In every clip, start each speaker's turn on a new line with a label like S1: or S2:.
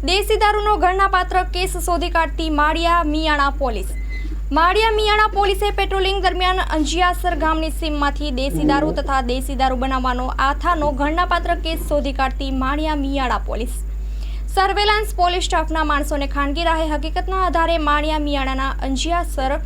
S1: દેશી દારૂનો ઘરના પાત્ર કેસ શોધી કાઢતી માળિયા મિયાણા પોલીસ. માળિયા મિયાણા પોલીસે પેટ્રોલિંગ દરમિયાન અંજિયાસર ગામની સીમમાંથી દેશી દારૂ તથા દેશી દારૂ બનાવવાનો આથાનો ઘરના પાત્ર કેસ શોધી કાઢતી Maliya Miyana police. Surveillance police સ્ટાફના માણસોને ખાનગી રાહે હકીકતના આધારે માણિયા મિયાણાના અંજિયાસર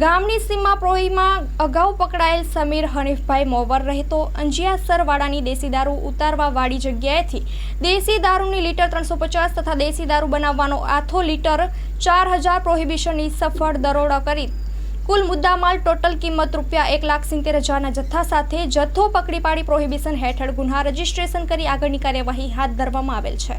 S1: ગામની સીમા પ્રોહીમાં અગાઉ પકડાયેલ સમીર હનીફભાઈ મોવર રહેતો અંજિયાસર વાડાની દેશી દારૂ ઉતારવા વાળી જગ્યાએથી દેશી દારૂની લીટર ત્રણસો પચાસ તથા દેશી દારૂ બનાવવાનો આથો લીટર ચાર હજાર પ્રોહિબિશનની સફળ દરોડા કરી. કુલ મુદ્દામાલ ટોટલ કિંમત રૂપિયા એક લાખ સિત્તેર હજારના જથ્થા સાથે જથ્થો પકડી પાડી પ્રોહિબિશન હેઠળ ગુન્હા રજીસ્ટ્રેશન કરી આગળની કાર્યવાહી હાથ ધરવામાં આવેલ છે.